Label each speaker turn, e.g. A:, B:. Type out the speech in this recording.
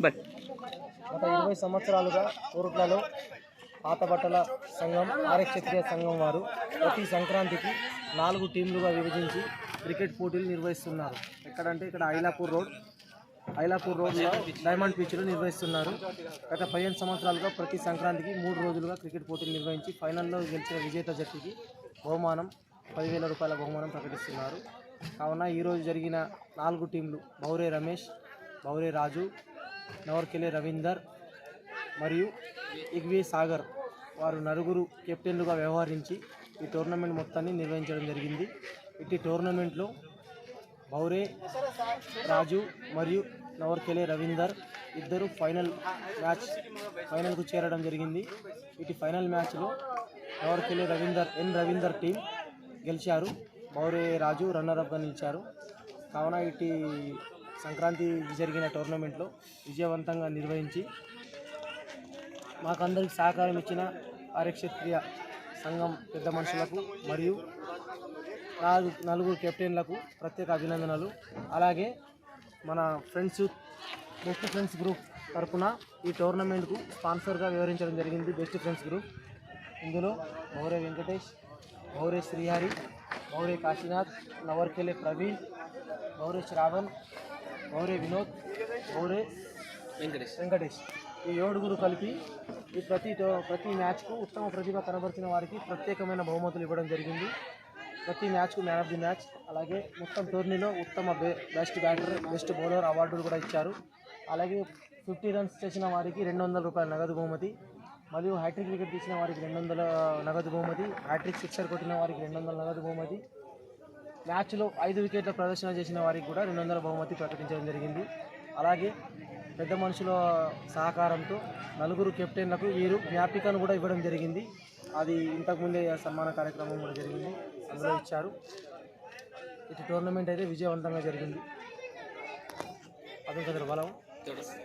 A: But
B: గత ఇరవై సంవత్సరాలుగా కోరుట్లలో పాత బట్టల సంఘం ఆర్య సంఘం వారు ప్రతి సంక్రాంతికి నాలుగు టీంలుగా విభజించి క్రికెట్ పోటీలు నిర్వహిస్తున్నారు. ఎక్కడంటే ఇక్కడ ఐలాపూర్ రోడ్. ఐలాపూర్ రోడ్లో డైమండ్ పిచ్లో నిర్వహిస్తున్నారు. గత పదిహేను సంవత్సరాలుగా ప్రతి సంక్రాంతికి మూడు రోజులుగా క్రికెట్ పోటీలు నిర్వహించి ఫైనల్లో గెలిచిన విజేత జట్టుకి బహుమానం పదివేల రూపాయల బహుమానం ప్రకటిస్తున్నారు. కావున ఈరోజు జరిగిన నాలుగు టీంలు బౌరే రమేష్ బౌరే రాజు నవర్కెలే రవీందర్ మరియు ఇగ్వి సాగర్ వారు నలుగురు కెప్టెన్లుగా వ్యవహరించి ఈ టోర్నమెంట్ మొత్తాన్ని నిర్వహించడం జరిగింది. ఇట్టి టోర్నమెంట్లో బౌరే రాజు మరియు నవర్కెలే రవీందర్ ఇద్దరు ఫైనల్ మ్యాచ్ ఫైనల్కు చేరడం జరిగింది. ఇటు ఫైనల్ మ్యాచ్లో నవర్కెలే రవీందర్ ఎన్ రవీందర్ టీం గెలిచారు. బౌరే రాజు రన్నర్అప్గా నిలిచారు. కావున ఇటు సంక్రాంతి జరిగిన టోర్నమెంట్లో విజయవంతంగా నిర్వహించి మాకందరికి సహకారం ఇచ్చిన ఆర్యక్షత్రియ సంఘం పెద్ద మనుషులకు మరియు నాలుగు నలుగురు కెప్టెన్లకు ప్రత్యేక అభినందనలు. అలాగే మన ఫ్రెండ్స్ బెస్ట్ ఫ్రెండ్స్ గ్రూప్ తరపున ఈ టోర్నమెంట్కు స్పాన్సర్గా వివరించడం జరిగింది బెస్ట్ ఫ్రెండ్స్ గ్రూప్. ఇందులో మౌరే వెంకటేష్ మౌరే శ్రీహరి మౌరే కాశీనాథ్ నవర్కెలే ప్రవీణ్ మౌరే శ్రావణ్ మౌరే వినోద్ మౌరే
A: వెంకటేష్.
B: వెంకటేష్. ఈ ఏడుగురు కలిపి ఈ ప్రతి ప్రతి మ్యాచ్కు ఉత్తమ ప్రతిభ కనబరిచిన వారికి ప్రత్యేకమైన బహుమతులు ఇవ్వడం జరిగింది. ప్రతి మ్యాచ్కు మ్యాన్ ఆఫ్ ది మ్యాచ్ అలాగే మొత్తం టోర్నీలో ఉత్తమ బె బెస్ట్ బ్యాటర్ బెస్ట్ బౌలర్ అవార్డులు కూడా ఇచ్చారు. అలాగే ఫిఫ్టీ రన్స్ చేసిన వారికి రెండు వందల రూపాయల నగదు బహుమతి మరియు హ్యాట్రిక్ వికెట్ తీసిన వారికి రెండు వందల నగదు బహుమతి హ్యాట్రిక్ సిక్సర్ కొట్టిన వారికి రెండు వందల నగదు బహుమతి మ్యాచ్లో ఐదు వికెట్ల ప్రదర్శన చేసిన వారికి కూడా రెండు వందల బహుమతి ప్రకటించడం జరిగింది. అలాగే పెద్ద మనుషుల సహకారంతో నలుగురు కెప్టెన్లకు వీరు జ్ఞాపికను కూడా ఇవ్వడం జరిగింది. అది ఇంతకుముందే సన్మాన కార్యక్రమం కూడా జరిగింది. అందులో ఇచ్చారు. ఇటు టోర్నమెంట్ అయితే విజయవంతంగా జరిగింది. అదే కదా బలం.